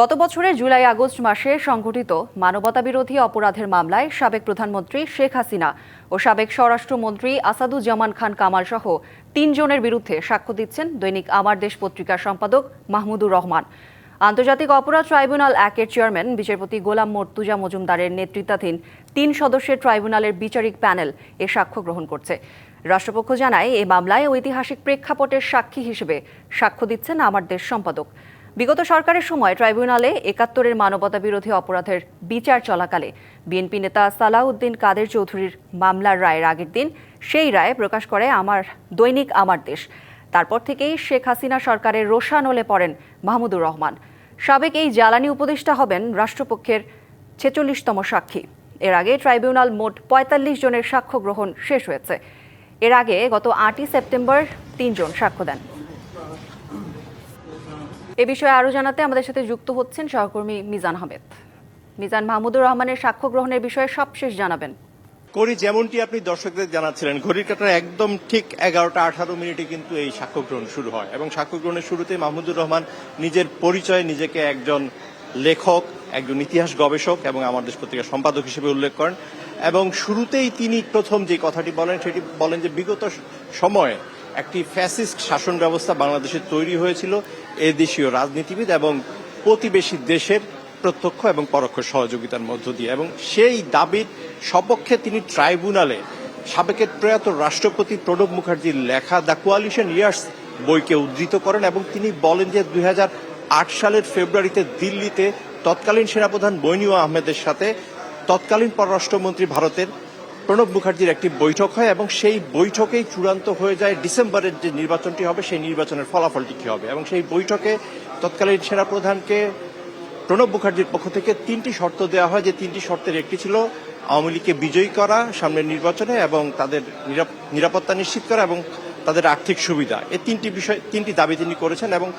গত বছরের July August মাসে সংঘটিত মানবতাবিরোধী অপরাধের মামলায় সাবেক প্রধানমন্ত্রী শেখ হাসিনা ও সাবেক স্বরাষ্ট্রমন্ত্রী আসাদুজ্জামান খান কামাল সহ তিনজনের বিরুদ্ধে সাক্ষ্য দিচ্ছেন দৈনিক আমার দেশ পত্রিকার সম্পাদক মাহমুদুর রহমান। আন্তর্জাতিক অপরাধ ট্রাইব্যুনাল একের চেয়ারম্যান, বিচারপতি গোলাম মর্তুজা মজুমদারের নেতৃত্বাধীন তিন সদস্যের ট্রাইব্যুনালের বিচারিক প্যানেল এ সাক্ষ্য গ্রহণ করছে। রাষ্ট্রপক্ষ জানায় এই মামলায় ঐতিহাসিক প্রেক্ষাপটের সাক্ষী হিসেবে সাক্ষ্য দিচ্ছেন আমার দেশ সম্পাদক। বিগত সরকারের সময় ট্রাইব্যুনালে একাত্তরের মানবতা বিরোধী অপরাধের বিচার চলাকালে বিএনপি নেতা সালাউদ্দিন কাদের চৌধুরীর মামলার রায়ের আগের দিন সেই রায় প্রকাশ করে আমার দৈনিক আমার দেশ। তারপর থেকেই শেখ হাসিনা সরকারের রোষানলে পড়েন মাহমুদুর রহমান। সাবেক এই জ্বালানি উপদেষ্টা হবেন রাষ্ট্রপক্ষের ছেচল্লিশতম সাক্ষী। এর আগে ট্রাইব্যুনাল মোট পঁয়তাল্লিশ জনের সাক্ষ্য গ্রহণ শেষ হয়েছে। এর আগে গত আটই সেপ্টেম্বর তিনজন সাক্ষ্য দেন। এ বিষয়ে আরও জানাতে আমাদের সাথে যুক্ত হচ্ছেন সহকর্মী মিজান আহমেদ। মিজান মাহমুদুর রহমানের সাক্ষ্য গ্রহণের বিষয়ে সবশেষ জানাবেন। করি, যেমনটি আপনি দর্শকদের জানাচ্ছিলেন, ঘড়ির কাটার একদম ঠিক এগারোটা আঠারো মিনিটে কিন্তু এই সাক্ষ্য গ্রহণ শুরু হয় এবং সাক্ষ্য গ্রহণের শুরুতে মাহমুদুর রহমান নিজের পরিচয়, নিজেকে একজন লেখক, একজন ইতিহাস গবেষক এবং আমার দেশ পত্রিকার সম্পাদক হিসেবে উল্লেখ করেন এবং শুরুতেই তিনি প্রথম যে কথাটি বলেন সেটি বলেন যে বিগত সময়ে একটি ফ্যাসিস্ট শাসন ব্যবস্থা বাংলাদেশে তৈরি হয়েছিল এ দেশীয় রাজনীতিবিদ এবং প্রতিবেশী দেশের প্রত্যক্ষ এবং পরোক্ষ সহযোগিতার মধ্য দিয়ে। এবং সেই দাবির সপক্ষে তিনি ট্রাইব্যুনালে সাবেকের প্রয়াত রাষ্ট্রপতি প্রণব মুখার্জির লেখা দ্য কোয়ালিশন ইয়ার্স বইকে উদ্ধৃত করেন এবং তিনি বলেন যে দুই হাজার আট সালের ফেব্রুয়ারিতে দিল্লিতে তৎকালীন সেনাপ্রধান বৈনিউ আহমেদের সাথে তৎকালীন পররাষ্ট্রমন্ত্রী ভারতের প্রণব মুখার্জির একটি বৈঠক হয় এবং সেই বৈঠকেই চূড়ান্ত হয়ে যায় ডিসেম্বরের যে নির্বাচনটি হবে, সেই নির্বাচনের ফলাফলটি কি হবে? এবং সেই বৈঠকে তৎকালীন সেনাপ্রধানকে প্রণব মুখার্জির পক্ষ থেকে তিনটি শর্ত দেওয়া হয়। যে তিনটি শর্তের একটি ছিল আওয়ামী লীগকে বিজয়ী করা সামনের নির্বাচনে এবং তাদের নিরাপ- নিরাপত্তা নিশ্চিত করা এবং তাদের আর্থিক সুবিধা। এই তিনটি বিষয়, তিনটি দাবি তিনি করেছেন এবং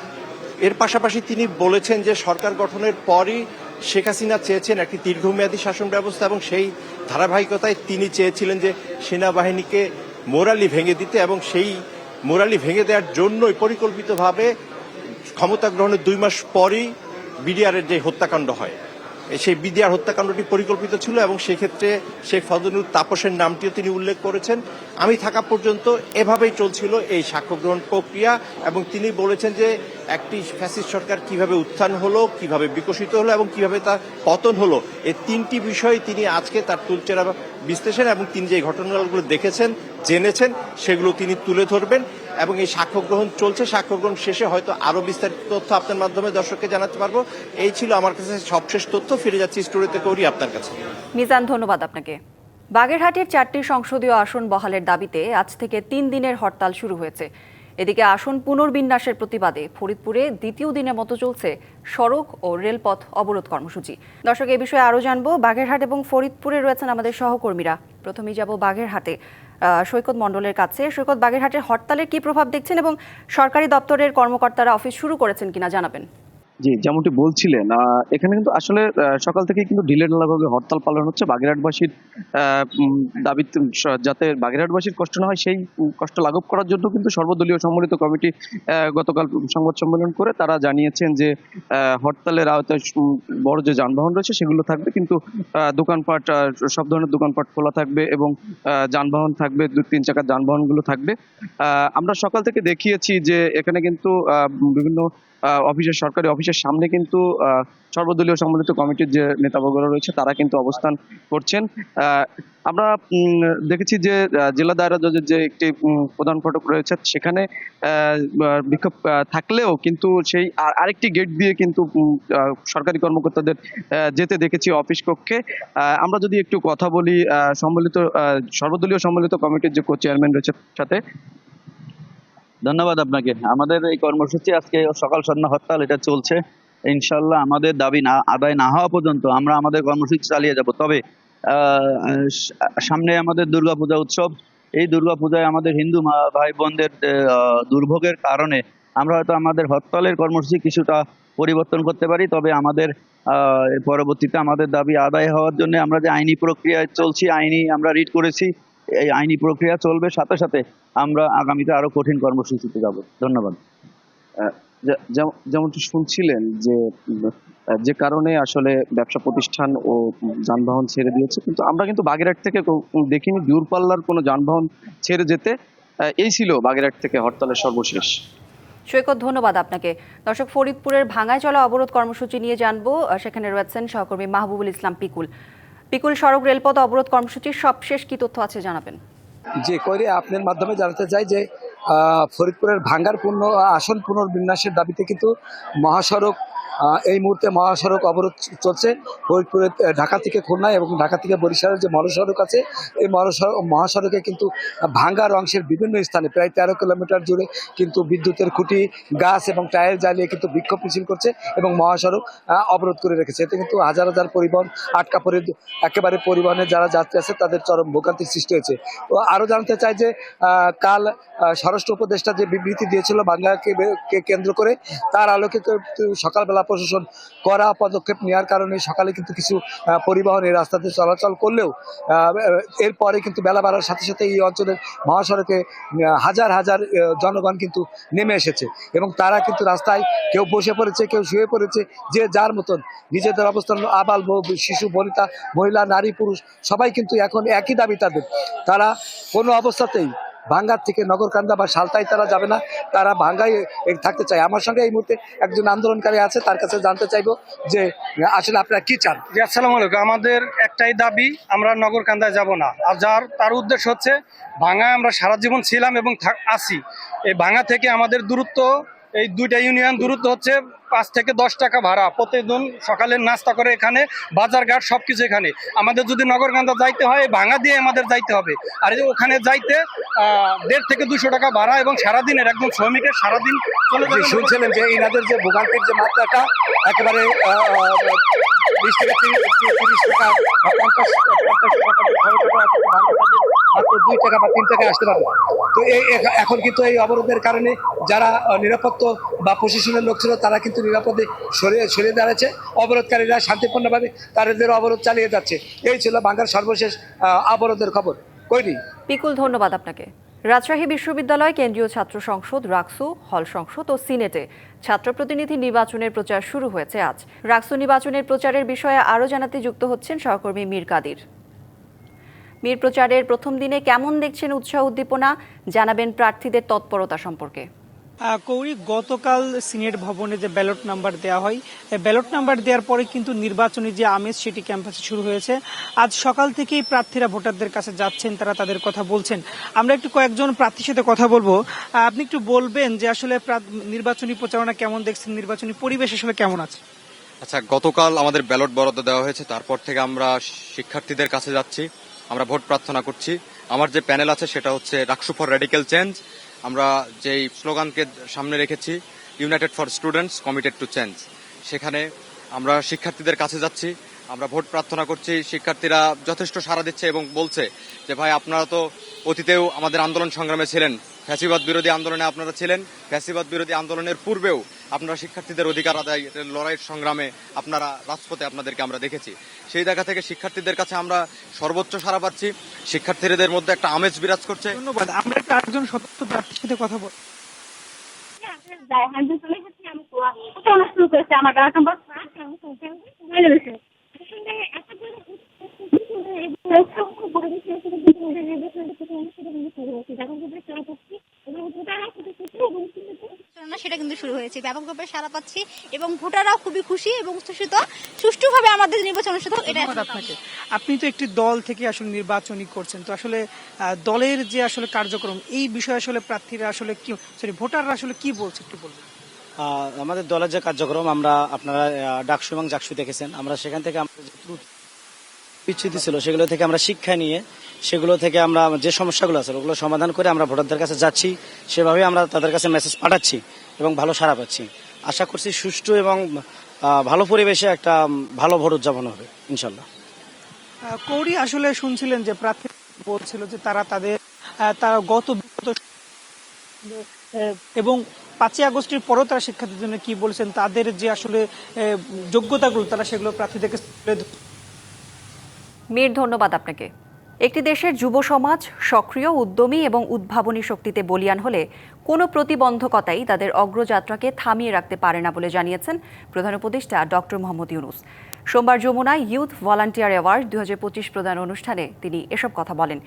এর পাশাপাশি তিনি বলেছেন যে সরকার গঠনের পরই শেখ হাসিনা চেয়েছেন একটি দীর্ঘমেয়াদী শাসন ব্যবস্থা এবং সেই ধারাবাহিকতায় তিনি চেয়েছিলেন যে সেনাবাহিনীকে মোরালি ভেঙে দিতে এবং সেই মোরালি ভেঙে দেওয়ার জন্যই পরিকল্পিতভাবে ক্ষমতা গ্রহণের দুই মাস পরই বিডিআরের যে হত্যাকাণ্ড হয়, সেই বিডিআর হত্যাকাণ্ডটি পরিকল্পিত ছিল এবং সেক্ষেত্রে শেখ ফজলুল তাপসের নামটিও তিনি উল্লেখ করেছেন। আমি থাকা পর্যন্ত এভাবেই চলছিল এই সাক্ষ্য গ্রহণ প্রক্রিয়া এবং তিনি বলেছেন যে একটি ফ্যাসিস্ট সরকার কীভাবে উত্থান হলো, কীভাবে বিকশিত হলো এবং কীভাবে তার পতন হলো, এই তিনটি বিষয় তিনি আজকে তার তুলচেরা বিশ্লেষণ এবং তিনি যে ঘটনাগুলো দেখেছেন, জেনেছেন, সেগুলো তিনি তুলে ধরবেন এবং এই সাক্ষ্য গ্রহণ চলছে। সাক্ষ্য গ্রহণ শেষে হয়তো আরও বিস্তারিত তথ্য আপনার মাধ্যমে দর্শককে জানাতে পারব। এই ছিল আমার কাছে সবশেষ তথ্য। ফিরে যাচ্ছি স্টোরিতে করি আপনার কাছে। মিজান, ধন্যবাদ আপনাকে। বাগেরহাটের চারটি সংসদীয় আসন বহালের দাবিতে আজ থেকে তিন দিনের হরতাল শুরু হয়েছে। এদিকে আসন পুনর্বিন্যাসের প্রতিবাদে ফরিদপুরে দ্বিতীয় দিনের মতো চলছে সড়ক ও রেলপথ অবরোধ কর্মসূচি। দর্শক, এ বিষয়ে আরও জানব। বাগেরহাট এবং ফরিদপুরে রয়েছেন আমাদের সহকর্মীরা। প্রথমেই যাব বাগেরহাটে। সৈকত মণ্ডলের কাছে। সৈকত বাগেরহাটের হরতালের কি প্রভাব দেখছেন এবং সরকারি দপ্তরের কর্মকর্তারা অফিস শুরু করেছেন কিনা জানাবেন। জি, যেমনটি বলছিলেন এখানে কিন্তু আসলে সকাল থেকে কিন্তু ঢিলে ঢালাভাবে হরতাল পালন হচ্ছে। বাগেরহাটবাসীর দাবি যাতে বাগেরহাটবাসীর কষ্ট না হয়, সেই কষ্ট লাঘব করার জন্য কিন্তু সর্বদলীয় সম্মিলিত কমিটি গতকাল সংবাদ সম্মেলন করে তারা জানিয়েছেন যে হরতালের আওতায় বড় যে যানবাহন রয়েছে সেগুলো থাকবে। কিন্তু দোকানপাট সব ধরনের দোকানপাট খোলা থাকবে এবং যানবাহন থাকবে, দু, তিন চাকার যানবাহনগুলো থাকবে। আমরা সকাল থেকে দেখিয়েছি যে, এখানে কিন্তু বিভিন্ন অফিসের সরকারি অফিসের সামনে কিন্তু সর্বদলীয় সম্মিলিত কমিটির যে নেতাবর্গরা রয়েছে, তারা কিন্তু অবস্থান করছেন। আমরা দেখেছি যে জেলা দায়রা জজের যে একটি প্রধান ফটক রয়েছে, সেখানে বিক্ষোভ থাকলেও কিন্তু সেই আর- আরেকটি গেট দিয়ে কিন্তু সরকারি কর্মকর্তাদের যেতে দেখেছি অফিস কক্ষে। আমরা যদি একটু কথা বলি সম্মিলিত সর্বদলীয় সম্মিলিত কমিটির যে কো চেয়ারম্যান রয়েছে সাথে ধন্যবাদ আপনাকে। আমাদের এই কর্মসূচি আজকে সকাল সন্ধ্যা হরতাল, এটা চলছে। ইনশাল্লাহ আমাদের দাবি না, আদায় না হওয়া পর্যন্ত আমরা আমাদের কর্মসূচি চালিয়ে যাব। তবে সামনে আমাদের দুর্গাপূজা উৎসব। এই দুর্গাপূজায় আমাদের হিন্দু ভাই বোনদের দুর্ভোগের কারণে আমরা হয়তো আমাদের হরতালের কর্মসূচি কিছুটা পরিবর্তন করতে পারি। তবে আমাদের পরবর্তীতে আমাদের দাবি আদায় হওয়ার জন্য আমরা যে আইনি প্রক্রিয়ায় চলছি, আইনি আমরা রিড করেছি এই আইনি প্রক্রিয়া চলবে, সাথে সাথে আমরা আগামীতে আরও কঠিন কর্মসূচিতে যাব। ধন্যবাদ। যেমনটি শুনছিলেন যে যে কারণে আসলে ব্যবসা প্রতিষ্ঠান ও যানবাহন ছেড়ে দিয়েছে, কিন্তু আমরা কিন্তু বাগেরহাট থেকে দেখিনি, দূরপাল্লার কোনো যানবাহন ছেড়ে যেতে এই ছিল বাগেরহাট থেকে হরতালের সর্বশেষ। সৈকত, ধন্যবাদ আপনাকে। দর্শক, ফরিদপুরের ভাঙায় চলা অবরোধ কর্মসূচি নিয়ে জানব। সেখানে রয়েছেন সহকর্মী মাহবুবুল ইসলাম পিকুল। পিকুল সড়ক রেলপথ অবরোধ কর্মসূচির সবশেষ কি তথ্য আছে জানাবেন। যে করে আপনার মাধ্যমে জানাতে চাই যে ফরিদপুরের ভাঙ্গার পূর্ণ আসন পুনর্বিন্যাসের দাবিতে কিন্তু মহাসড়ক এই মুহূর্তে মহাসড়ক অবরোধ চলছে। ফরিদপুরে ঢাকা থেকে খুলনা এবং ঢাকা থেকে বরিশালের যে মহাসড়ক আছে, এই মহাসড়ক মহাসড়কে কিন্তু ভাঙ্গার অংশের বিভিন্ন স্থানে প্রায় তেরো কিলোমিটার জুড়ে কিন্তু বিদ্যুতের খুঁটি, গাছ এবং টায়ার জ্বালিয়ে কিন্তু বিক্ষোভ মিছিল করছে এবং মহাসড়ক অবরোধ করে রেখেছে। এতে কিন্তু হাজার হাজার পরিবহন আটকা পড়ে, একেবারে পরিবহনের যারা যাত্রী আছে তাদের চরম ভোগান্তির সৃষ্টি হয়েছে। তো আরও জানতে চাই যে কাল স্বরাষ্ট্র উপদেষ্টা যে বিবৃতি দিয়েছিল বাংলাকে কেন্দ্র করে, তার আলোকে সকালবেলা প্রশাসন করা পদক্ষেপ নেওয়ার কারণে সকালে কিন্তু কিছু পরিবহন এই রাস্তাতে চলাচল করলেও এরপরে কিন্তু বেলা বাড়ার সাথে সাথে এই অঞ্চলের মহাসড়কে হাজার হাজার জনগণ কিন্তু নেমে এসেছে এবং তারা কিন্তু রাস্তায় কেউ বসে পড়েছে, কেউ শুয়ে পড়েছে, যে যার মতন। নিজেদের অবস্থান, আবাল শিশু, বনিতা, মহিলা, নারী, পুরুষ, সবাই কিন্তু এখন একই দাবি তাদের তারা কোনো অবস্থাতেই ভাঙ্গার থেকে নগরকান্দা বা সালতাই তারা যাবে না, তারা ভাঙ্গায় থাকতে চায়। আমার সঙ্গে এই মুহূর্তে একজন আন্দোলনকারী আছে, তার কাছে জানতে চাইব যে, আসলে আপনারা কি চান? জি, আসসালাম আলাইকুম। আমাদের একটাই দাবি, আমরা নগরকান্দায় যাব না। আর যার, তার উদ্দেশ্য হচ্ছে ভাঙায় আমরা সারা জীবন ছিলাম এবং আসি এই ভাঙা থেকে আমাদের দূরত্ব এই দুইটা ইউনিয়ন দূরত্ব হচ্ছে পাঁচ থেকে দশ টাকা ভাড়া। প্রতিদিন সকালে নাস্তা করে এখানে বাজারঘাট সব কিছু এখানে। আমাদের যদি নগরকান্দা যাইতে হয় ভাঙা দিয়ে আমাদের যাইতে হবে। আর ওখানে যাইতে আহ, দেড় থেকে দুশো টাকা ভাড়া এবং সারাদিনের একদম শ্রমিকের সারাদিন চলে শুনছিলেন যে এনাদের যে ভোগান্তির যে মাত্রাটা একেবারে তো এখন কিন্তু এই অবরোধের কারণে যারা নিরাপত্তা বা প্রশাসনের লোক ছিল তারা কিন্তু নিরাপদে সরিয়ে সরিয়ে দাঁড়াচ্ছে অবরোধকারীরা শান্তিপূর্ণভাবে তাদের অবরোধ চালিয়ে যাচ্ছে এই ছিল বাংলার সর্বশেষ অবরোধের খবর কইনি পিকুল ধন্যবাদ আপনাকে। রাজশাহী বিশ্ববিদ্যালয় কেন্দ্রীয় ছাত্র সংসদ, রাকসু হল সংসদ ও সিনেটে ছাত্র প্রতিনিধি নির্বাচনের প্রচার শুরু হয়েছে আজ। রাকসু নির্বাচনের প্রচারের বিষয়ে আরও জানাতে যুক্ত হচ্ছেন সহকর্মী মীর কাদির। মীর প্রচারের প্রথম দিনে কেমন দেখছেন উৎসাহ উদ্দীপনা, জানাবেন প্রার্থীদের তৎপরতা সম্পর্কে। কৌরি গতকাল সিনেট ভবনে যে ব্যালট নাম্বার দেওয়া হয় ব্যালট নাম্বার দেওয়ার পরে কিন্তু নির্বাচনী যে আমেজ, সেটি ক্যাম্পাসে শুরু হয়েছে। আজ সকাল থেকেই প্রার্থীরা ভোটারদের কাছে যাচ্ছেন, তারা তাদের কথা বলছেন। আমরা একটু কয়েকজন প্রার্থীর সাথে কথা বলব। আপনি একটু বলবেন যে আসলে নির্বাচনী প্রচারণা কেমন দেখছেন? নির্বাচনী পরিবেশ আসলে কেমন আছে? আচ্ছা গতকাল আমাদের ব্যালট বরাদ্দ দেওয়া হয়েছে, তারপর থেকে আমরা শিক্ষার্থীদের কাছে যাচ্ছি, আমরা ভোট প্রার্থনা করছি। আমার যে প্যানেল আছে, সেটা হচ্ছে রাকসু ফর রেডিক্যাল চেঞ্জ। আমরা যেই স্লোগানকে সামনে রেখেছি united for students committed to change সেখানে আমরা শিক্ষার্থীদের কাছে যাচ্ছি। আমরা ভোট প্রার্থনা করছি শিক্ষার্থীরা যথেষ্ট সাড়া দিচ্ছে এবং বলছে যে ভাই আপনারা তো অতীতেও আমাদের আন্দোলন সংগ্রামে ছিলেন। ফ্যাসিবাদ বিরোধী আন্দোলনে আপনারা ছিলেন। ফ্যাসিবাদ বিরোধী আন্দোলনের পূর্বেও আপনারা শিক্ষার্থীদের অধিকার আদায় লড়াইয়ের সংগ্রামে আপনারা রাজপথে আপনাদেরকে আমরা দেখেছি। সেই জায়গা থেকে শিক্ষার্থীদের কাছে আমরা সর্বোচ্চ সাড়া পাচ্ছি। শিক্ষার্থীদের মধ্যে একটা আমেজ বিরাজ করছে। ধন্যবাদ। আমরা একটু আরেকজন সদস্য প্রার্থীর সাথে কথা বল যায় হান্ড্রেড চলে এসেছি আমি তো প্রচারণা শুরু করেছে। আমার সেটা কিন্তু শুরু হয়েছে। ব্যাপকভাবে সারা পাচ্ছি এবং ভোটাররাও খুবই খুশি এবং উচ্ছ্বসিত। সুষ্ঠুভাবে আমাদের নির্বাচন অনুষ্ঠিত এটা আপনাকে। আপনি তো একটি দল থেকে আসলে নির্বাচনী করছেন। তো আসলে আহ, দলের যে আসলে কার্যক্রম এই বিষয়ে আসলে প্রার্থীরা আসলে কি সরি ভোটাররা আসলে কি বলছে একটু বলবেন? আহ, আমাদের দলের যে কার্যক্রম আমরা আপনারা আহ, ডাকসু এবং জাকসু দেখেছেন। আমরা সেখান থেকে বিচ্ছুতি ছিল, সেগুলো থেকে আমরা শিক্ষা নিয়ে, সেগুলো থেকে আমরা যে সমস্যাগুলো আছে, ওগুলো সমাধান করে আমরা ভোটারদের কাছে যাচ্ছি সেভাবে আমরা তাদের কাছে মেসেজ পাঠাচ্ছি এবং ভালো সাড়া পাচ্ছি আশা করছি সুষ্ঠু এবং ভালো পরিবেশে একটা ভালো ভোট উদযাপন হবে, ইনশাল্লাহ কৌরি আসলে শুনছিলেন যে প্রার্থী বলছিল যে তারা তাদের তারা গত এবং পাঁচই আগস্টের পরও তারা শিক্ষার্থীদের জন্য কি বলেছেন, তাদের যে আসলে যোগ্যতাগুলো, তারা সেগুলো প্রার্থীদেরকে তুলে। মীর, ধন্যবাদ আপনাকে। একটি দেশের যুব সমাজ সক্রিয়, উদ্যমী এবং উদ্ভাবনী শক্তিতে বলিয়ান হলে কোনো প্রতিবন্ধকতাই তাদের অগ্রযাত্রাকে থামিয়ে রাখতে পারে না বলে জানিয়েছেন প্রধান উপদেষ্টা ডক্টর মোহাম্মদ ইউনুস। সোমবার যমুনায় ইউথ ভলান্টিয়ার অ্যাওয়ার্ড দু প্রদান অনুষ্ঠানে তিনি এসব কথা বলেন।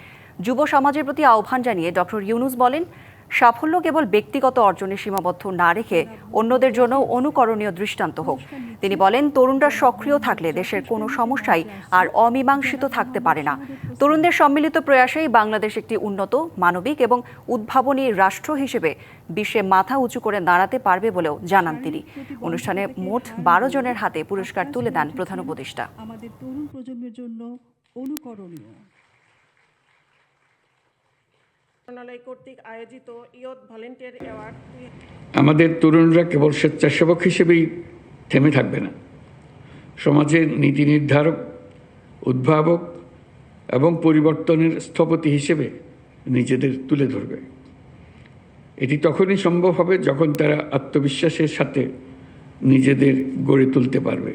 যুব সমাজের প্রতি আহ্বান জানিয়ে ডক্টর ইউনুস বলেন সাফল্য কেবল ব্যক্তিগত অর্জনে সীমাবদ্ধ না রেখে অন্যদের জন্য অনুকরণীয় দৃষ্টান্ত হোক। তিনি বলেন, তরুণরা সক্রিয় থাকলে দেশের কোনো সমস্যাই আর অমীমাংসিত থাকতে পারে না। তরুণদের সম্মিলিত প্রয়াসেই বাংলাদেশ একটি উন্নত, মানবিক এবং উদ্ভাবনী রাষ্ট্র হিসেবে বিশ্বে মাথা উঁচু করে দাঁড়াতে পারবে বলেও জানান তিনি। অনুষ্ঠানে মোট বারো জনের হাতে পুরস্কার তুলে দেন প্রধান উপদেষ্টা। আমাদের তরুণ প্রজন্মের জন্য অনুকরণীয়। মন্ত্রণালয় কর্তৃক আয়োজিত ইয়ত ভলেন্টিয়ার অ্যাওয়ার্ড আমাদের তরুণরা কেবল স্বেচ্ছাসেবক হিসেবেই থেমে থাকবে না। সমাজের নীতি নির্ধারক উদ্ভাবক এবং পরিবর্তনের স্থপতি হিসেবে নিজেদের তুলে ধরবে। এটি তখনই সম্ভব হবে যখন তারা আত্মবিশ্বাসের সাথে নিজেদের গড়ে তুলতে পারবে।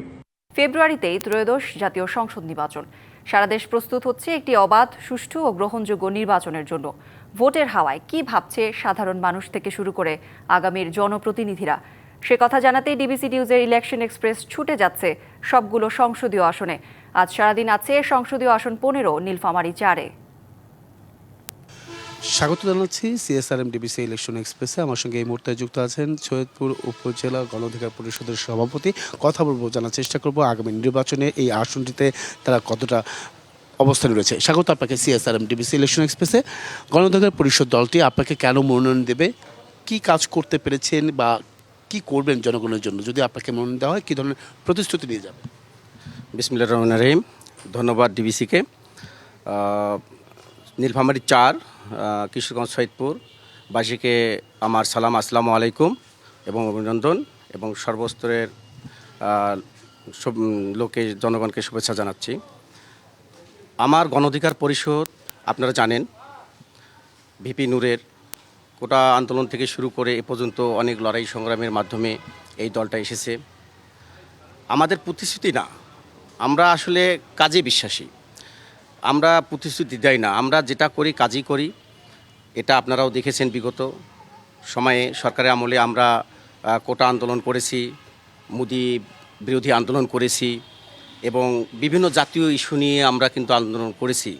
ফেব্রুয়ারিতেই ত্রয়োদশ জাতীয় সংসদ নির্বাচন। সারা দেশ প্রস্তুত হচ্ছে একটি অবাধ, সুষ্ঠু ও গ্রহণযোগ্য নির্বাচনের জন্য। ভোটের হাওয়ায় কি ভাবছে সাধারণ মানুষ থেকে শুরু করে আগামীর জনপ্রতিনিধিরা? সে কথা জানাতেই ডিবিসি নিউজের ইলেকশন এক্সপ্রেস ছুটে যাচ্ছে সবগুলো সংসদীয় আসনে। আজ সারাদিন আছে সংসদীয় আসন পনেরো, নীলফামারি চারে। স্বাগত জানাচ্ছি সিএসআরএম ডিবিসি ইলেকশন এক্সপ্রেসে আমার সঙ্গে এই মুহূর্তে যুক্ত আছেন সৈয়দপুর উপজেলা গণ অধিকার পরিষদের সভাপতি। কথা বলব, জানার চেষ্টা করব আগামী নির্বাচনে এই আসনটিতে তারা কতটা অবস্থানে রয়েছে। স্বাগত আপনাকে সিএসআরএম ডিবিসি ইলেকশন এক্সপ্রেসে গণ অধিকার পরিষদ দলটি আপনাকে কেন মনোনয়ন দেবে? কি কাজ করতে পেরেছেন বা কি করবেন জনগণের জন্য? যদি আপনাকে মনোনয়ন দেওয়া হয়, কী ধরনের প্রতিশ্রুতি নিয়ে যাবে বিসমিল্লা রহমান রহিম। ধন্যবাদ ডিবিসিকে নীলফামারী চার কিশোরগঞ্জ সৈয়দপুর। বাসীকে আমার সালাম, আসসালামু আলাইকুম এবং অভিনন্দন এবং সর্বস্তরের সব লোকে, জনগণকে শুভেচ্ছা জানাচ্ছি। আমার গণঅধিকার পরিষদ, আপনারা জানেন, ভিপি নূরের কোটা আন্দোলন থেকে শুরু করে এ পর্যন্ত অনেক লড়াই সংগ্রামের মাধ্যমে এই দলটা এসেছে। আমাদের প্রতিশ্রুতি না, আমরা আসলে কাজে বিশ্বাসী। আমরা প্রতিশ্রুতি দেই না, আমরা যেটা করি কাজই করি। এটা আপনারাও দেখেছেন বিগত সময়ে সরকারের আমলে আমরা কোটা আন্দোলন করেছি, মুদি বিরোধী আন্দোলন করেছি এবং বিভিন্ন জাতীয় ইস্যু নিয়ে আমরা কিন্তু আন্দোলন করেছি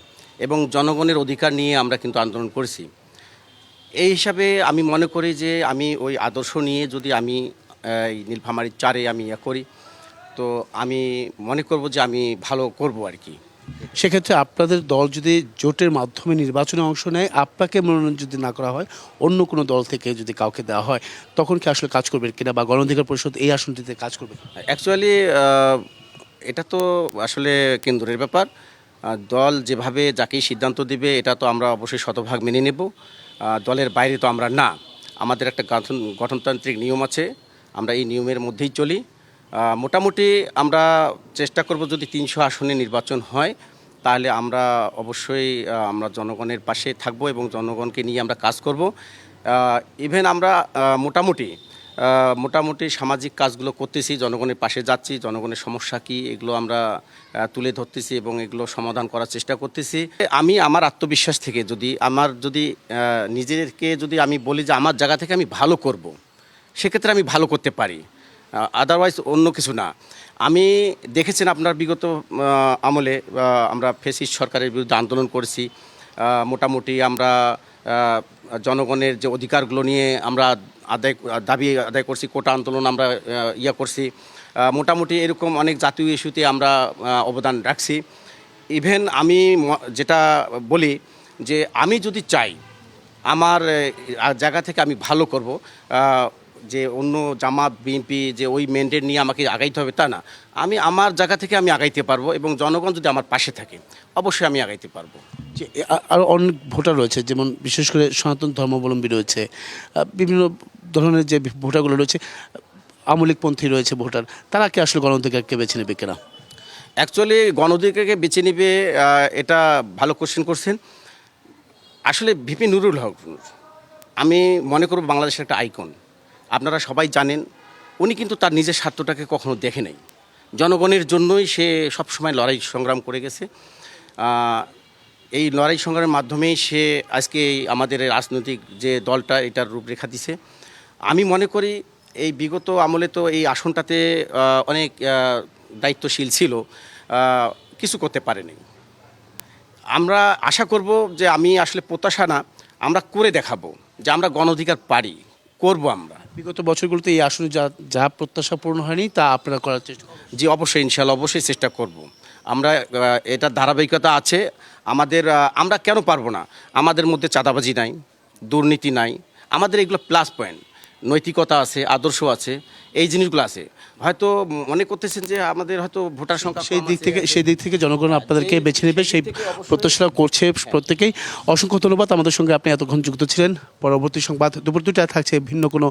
এবং জনগণের অধিকার নিয়ে আমরা কিন্তু আন্দোলন করেছি। এই হিসাবে আমি মনে করি যে আমি ওই আদর্শ নিয়ে যদি আমি এই নীলফামারীর চারে আমি ইয়ে করি, তো আমি মনে করব যে আমি ভালো করব আর কি। সেক্ষেত্রে আপনাদের দল যদি জোটের মাধ্যমে নির্বাচনে অংশ নেয়, আপনাকে মনোনয়ন যদি না করা হয়, অন্য কোনো দল থেকে যদি কাউকে দেওয়া হয়, তখন কি আসলে কাজ করবেন কিনা বা গণ অধিকার পরিষদ এই আসনটিতে কাজ করবে অ্যাকচুয়ালি এটা তো আসলে কেন্দ্রের ব্যাপার। দল যেভাবে যাকেই সিদ্ধান্ত দিবে, এটা তো আমরা অবশ্যই শতভাগ মেনে নেব। দলের বাইরে তো আমরা না। আমাদের একটা গঠন গঠনতান্ত্রিক নিয়ম আছে। আমরা এই নিয়মের মধ্যেই চলি। মোটামুটি আমরা চেষ্টা করব যদি তিনশো আসনে নির্বাচন হয়, তাহলে আমরা অবশ্যই আমরা জনগণের পাশে থাকব এবং জনগণকে নিয়ে আমরা কাজ করব। ইভেন আমরা মোটামুটি মোটামুটি সামাজিক কাজগুলো করতেছি, জনগণের পাশে যাচ্ছি, জনগণের সমস্যা কি, এগুলো আমরা তুলে ধরতেছি এবং এগুলো সমাধান করার চেষ্টা করতেছি। আমি আমার আত্মবিশ্বাস থেকে যদি, আমার যদি নিজেকে যদি আমি বলি যে আমার জায়গা থেকে আমি ভালো করব, সেক্ষেত্রে আমি ভালো করতে পারি। আদারওয়াইজ অন্য কিছু না। আমি দেখেছেন আপনার বিগত আমলে আমরা ফেসিস সরকারের বিরুদ্ধে আন্দোলন করেছি। মোটামুটি আমরা জনগণের যে অধিকারগুলো নিয়ে আমরা আদায়, দাবি আদায় করছি, কোটা আন্দোলন আমরা ইয়ে করছি। মোটামুটি এরকম অনেক জাতীয় ইস্যুতে আমরা অবদান রাখছি। ইভেন আমি যেটা বলি যে আমি যদি চাই, আমার জায়গা থেকে আমি ভালো করব যে অন্য জামাত বিএনপি যে ওই ম্যান্ডেট নিয়ে আমাকে আগাইতে হবে তা না। আমি আমার জায়গা থেকে আমি আগাইতে পারব এবং জনগণ যদি আমার পাশে থাকে অবশ্যই আমি আগাইতে পারব। যে আরও অনেক ভোটার রয়েছে যেমন বিশেষ করে সনাতন ধর্মাবলম্বী রয়েছে বিভিন্ন ধরনের যে ভোটারগুলো রয়েছে আমলিকপন্থী রয়েছে ভোটার তারা কি আসলে গণঅধিকারকে বেছে নেবে কেনা? অ্যাকচুয়ালি গণঅধিকারকে বেছে নিবে এটা ভালো কোশ্চেন করছেন। আসলে ভিপি নুরুল হক আমি মনে করব বাংলাদেশের একটা আইকন আপনারা সবাই জানেন, উনি কিন্তু তার নিজের স্বার্থটাকে কখনো দেখে নাই। জনগণের জন্যই সে সবসময় লড়াই সংগ্রাম করে গেছে। এই লড়াই সংগ্রামের মাধ্যমেই সে আজকে আমাদের রাজনৈতিক যে দলটা, এটার রূপরেখা দিছে। আমি মনে করি এই বিগত আমলে তো এই আসনটাতে অনেক দায়িত্বশীল ছিল কিছু করতে পারেনি আমরা আশা করব যে আমি আসলে প্রত্যাশা না, আমরা করে দেখাবো যে আমরা গণ অধিকার পারি, করব আমরা। বিগত বছরগুলোতে এই আসনে যা যা প্রত্যাশা পূরণ হয়নি, তা আপনারা করার চেষ্টা। জি, অবশ্যই, ইনশাল্লাহ, অবশ্যই চেষ্টা করব। আমরা এটা ধারাবাহিকতা আছে। আমাদের আমরা কেন পারব না? আমাদের মধ্যে চাঁদাবাজি নাই, দুর্নীতি নাই। আমাদের এগুলো প্লাস পয়েন্ট নৈতিকতা আছে আদর্শ আছে এই জিনিসগুলো আছে। হয়তো মনে করতেছেন যে আমাদের হয়তো ভোটার সংখ্যা সেই দিক থেকে সেই দিক থেকে জনগণ আপনাদেরকে বেছে নেবে সেই প্রত্যাশা করছে প্রত্যেকেই। অসংখ্য ধন্যবাদ আমাদের সঙ্গে আপনি এতক্ষণ যুক্ত ছিলেন। পরবর্তী সংবাদ দুপুর দুটায় থাকছে ভিন্ন কোনো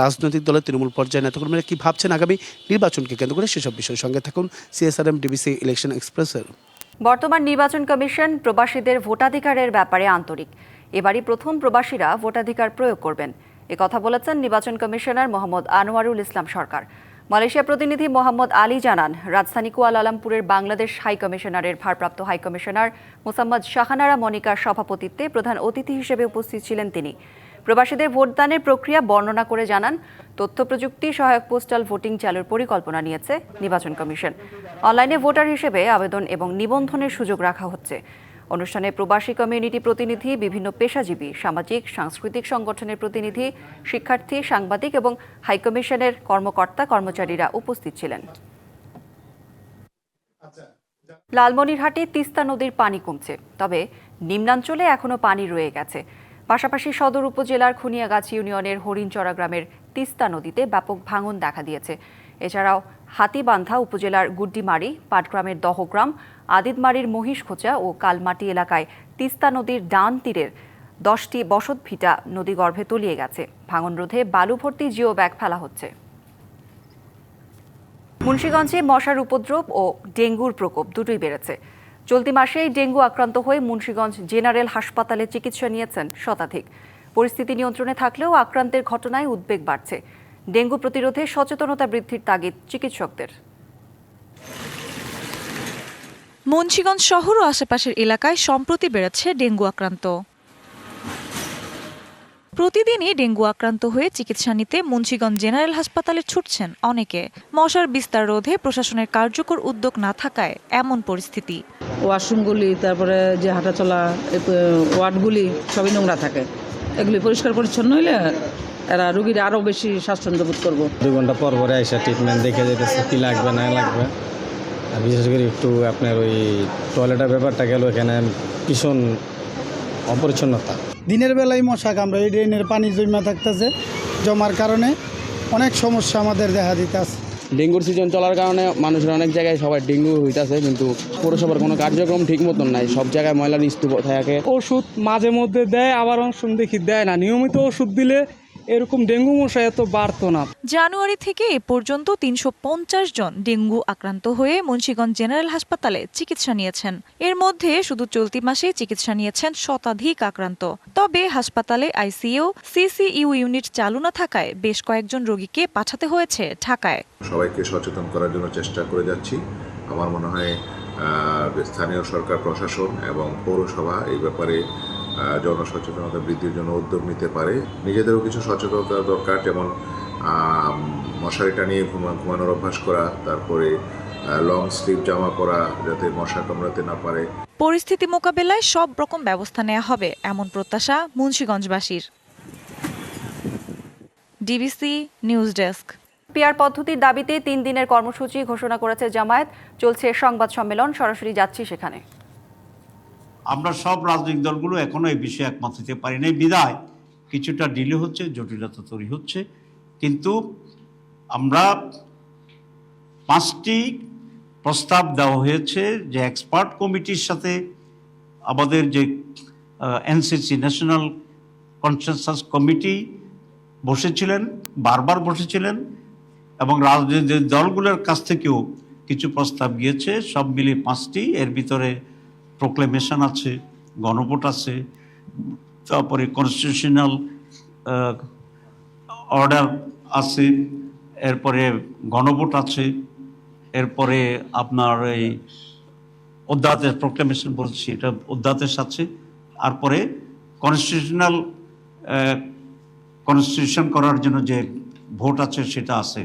রাজনৈতিক দলের তৃণমূল পর্যায়ে নেতাকর্মীরা কি ভাবছেন আগামী নির্বাচনকে কেন্দ্র করে সেসব বিষয়ের সঙ্গে থাকুন সিএসআরএম ডিবিসি ইলেকশন এক্সপ্রেসের। বর্তমান নির্বাচন কমিশন প্রবাসীদের ভোটাধিকারের ব্যাপারে আন্তরিক। এবারই প্রথম প্রবাসীরা ভোটাধিকার প্রয়োগ করবেন। কথা বলেছেন নির্বাচন কমিশনার মোহাম্মদ আনোয়ারুল ইসলাম সরকার। মালয়েশিয়া প্রতিনিধি মোহাম্মদ আলী জানান, রাজধানী কুয়ালালামপুরের বাংলাদেশ হাই কমিশনারের ভারপ্রাপ্ত হাই কমিশনার মোসাম্মদ শাহানারা মনিকার সভাপতিত্বে প্রধান অতিথি হিসেবে উপস্থিত ছিলেন তিনি। প্রবাসীদের ভোটদানের প্রক্রিয়া বর্ণনা করে জানান, তথ্য প্রযুক্তি সহায়ক পোস্টাল ভোটিং চালুর পরিকল্পনা নিয়েছে নির্বাচন কমিশন। অনলাইনে ভোটার হিসেবে আবেদন এবং নিবন্ধনের সুযোগ রাখা হচ্ছে। অনুষ্ঠানে প্রবাসী কমিউনিটি প্রতিনিধি, বিভিন্ন পেশাজীবী, সামাজিক, সাংস্কৃতিক সংগঠনের প্রতিনিধি, শিক্ষার্থী, সাংবাদিক এবং হাইকমিশনের কর্মকর্তা, কর্মচারীরা উপস্থিত ছিলেন। লালমনিরহাটে তিস্তা নদীর পানি কমছে, তবে নিম্নাঞ্চলে এখনও পানি রয়ে গেছে। পাশাপাশি সদর উপজেলার খুনিয়াগাছি ইউনিয়নের হরিণচড়া গ্রামের তিস্তা নদীতে ব্যাপক ভাঙন দেখা দিয়েছে। এছাড়াও হাতিবান্ধা উপজেলার গুড্ডিমারি, পাটগ্রামের দহগ্রাম আদিতমারির মহিষখোঁচা ও কালমাটি এলাকায় তিস্তা নদীর ডান তীরের দশটি বসত ভিটা নদীগর্ভে তলিয়ে গেছে। ভাঙন রোধে বালু ভর্তি জিও ব্যাগ ফেলা হচ্ছে। মুন্সীগঞ্জে মশার উপদ্রব ও ডেঙ্গুর প্রকোপ দুটোই বেড়েছে। চলতি মাসেই ডেঙ্গু আক্রান্ত হয়ে মুন্সীগঞ্জ জেনারেল হাসপাতালে চিকিৎসা নিয়েছেন শতাধিক। পরিস্থিতি নিয়ন্ত্রণে থাকলেও আক্রান্তের ঘটনায় উদ্বেগ বাড়ছে। ডেঙ্গু প্রতিরোধে সচেতনতা বৃদ্ধির তাগিদ চিকিৎসকদের। মুন্সিগঞ্জ শহর ও আশেপাশের এলাকায় সম্প্রতি বেড়েছে ডেঙ্গু আক্রান্ত। প্রতিদিনই ডেঙ্গু আক্রান্ত হয়ে চিকিৎসা নিতে মুন্সিগঞ্জ জেনারেল হাসপাতালে ছুটছেন অনেকে। মশার বিস্তার রোধে প্রশাসনের কার্যকর উদ্যোগ না থাকায় এমন পরিস্থিতি। ওয়াশরুমগুলি তারপরে যে হাঁটাচলা ওয়ার্ডগুলি সবই নোংরা থাকে। এগুলি পরিষ্কার পরিচ্ছন্ন হইলে এরা রুগীরা আরও বেশি স্বাচ্ছন্দ্য বোধ করব। দুই ঘণ্টা পর পরে এসে ট্রিটমেন্ট দেখে যেতেছে কী লাগবে না লাগবে। বিশেষ করে একটু আপনার ওই টয়লেটের ব্যাপারটা গেল এখানে ভীষণ অপরিচ্ছন্নতা। দিনের বেলায় মশা কামড়ে এই ড্রেনের পানি জমা থাকতেছে জমার কারণে অনেক সমস্যা আমাদের দেখা দিতেছে। ডেঙ্গুর সিজন চলার কারণে মানুষের অনেক জায়গায় সবাই ডেঙ্গু হইতাছে কিন্তু পৌরসভার কোনো কার্যক্রম ঠিক মতন নাই সব জায়গায় ময়লা স্তূপ থাকে। ওষুধ মাঝে মধ্যে দেয় আবার অনেক দেখি দেয় না। নিয়মিত ওষুধ দিলে এরকম ডেঙ্গু মশা এত বাড়তো না। জানুয়ারি থেকে এ পর্যন্ত তিনশো পঞ্চাশ জন ডেঙ্গু আক্রান্ত হয়ে মুন্সীগঞ্জ জেনারেল হাসপাতালে চিকিৎসা নিয়েছেন। এর মধ্যে শুধু চলতি মাসেই চিকিৎসা নিয়েছেন শতাধিক আক্রান্ত। তবে হাসপাতালে আইসিইউ সিসিইউ ইউনিট চালু না থাকায় বেশ কয়েকজন রোগীকে পাঠাতে হয়েছে ঢাকায়। সবাইকে সচেতন করার জন্য চেষ্টা করে যাচ্ছি। আমার মনে হয় স্থানীয় সরকার প্রশাসন এবং পৌরসভা এই ব্যাপারে জনসচেতনতা বৃদ্ধির জন্য উদ্যোগ নিতে পারে। নিজেদেরও কিছু সচেতনতা দরকার যেমন মশারি টানিয়ে ঘুমা ঘুমানোর অভ্যাস করা তারপরে লং স্লিভ জামা পরা যাতে মশা কামড়াতে না পারে। পরিস্থিতি মোকাবেলায় সব রকম ব্যবস্থা নেওয়া হবে এমন প্রত্যাশা মুন্সীগঞ্জবাসীর। DBC news desk. পিআর পদ্ধতির দাবিতে তিন দিনের কর্মসূচি ঘোষণা করেছে জামায়াত। চলছে সংবাদ সম্মেলন সরাসরি যাচ্ছি সেখানে। আমরা সব রাজনৈতিক দলগুলো এখনও এই বিষয়ে একমত হতে পারি নাই। বিদায়, কিছুটা ডিলে হচ্ছে, জটিলতা তৈরি হচ্ছে। কিন্তু আমরা পাঁচটি প্রস্তাব দেওয়া হয়েছে যে এক্সপার্ট কমিটির সাথে আমাদের যে এনসিসি ন্যাশনাল কনসেনসাস কমিটি বসেছিলেন, বারবার বসেছিলেন এবং রাজনৈতিক দলগুলোর কাছ থেকেও কিছু প্রস্তাব গিয়েছে। সব মিলিয়ে পাঁচটি, এর ভিতরে প্রোক্লেমেশন আছে, গণভোট আছে, তারপরে কনস্টিটিউশনাল অর্ডার আছে, এরপরে গণভোট আছে, এরপরে আপনার এই অধ্যাদেশ প্রোক্লামেশন বলছি এটা অধ্যাদেশ আছে আর পরে কনস্টিটিউশনাল কনস্টিটিউশন করার জন্য যে ভোট আছে সেটা আছে।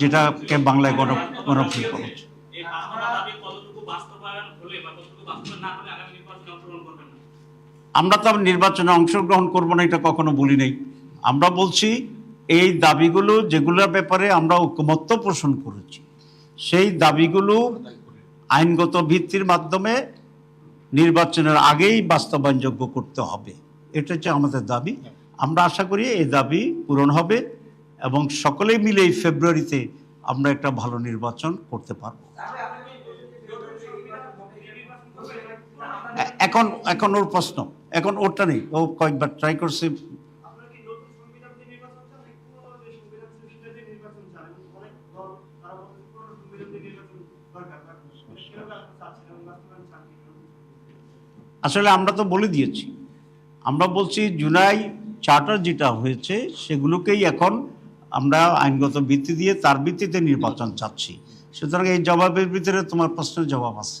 যেটাকে বাংলায় গণ গণপ্রিয় করা হচ্ছে। আমরা তো নির্বাচনে অংশগ্রহণ করব না এটা কখনো বলি নাই আমরা বলছি এই দাবিগুলো যেগুলোর ব্যাপারে আমরা ঐকমত্য পোষণ করেছি সেই দাবিগুলো আইনগত ভিত্তির মাধ্যমে নির্বাচনের আগেই বাস্তবায়নযোগ্য করতে হবে। এটা হচ্ছে আমাদের দাবি। আমরা আশা করি এই দাবি পূরণ হবে এবং সকলেই মিলে এই ফেব্রুয়ারিতে আমরা একটা ভালো নির্বাচন করতে পারব এ- এখন এখন ওর প্রশ্ন, এখন ওরটা নেই, ও কয়েকবার ট্রাই করছে। আসলে আমরা তো বলে দিয়েছি, আমরা বলছি জুলাই চার্টার যেটা হয়েছে, সেগুলোকেই এখন আমরা আইনগত ভিত্তি দিয়ে তার ভিত্তিতে নির্বাচন চাচ্ছি। সুতরাং এই জবাবের ভিতরে তোমার প্রশ্নের জবাব আছে।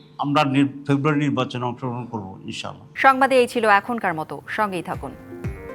আমরা ফেব্রুয়ারি নির্বাচনে অংশগ্রহণ করব ইনশাআল্লাহ। সংবাদে এই ছিল এখনকার মতো সঙ্গেই থাকুন।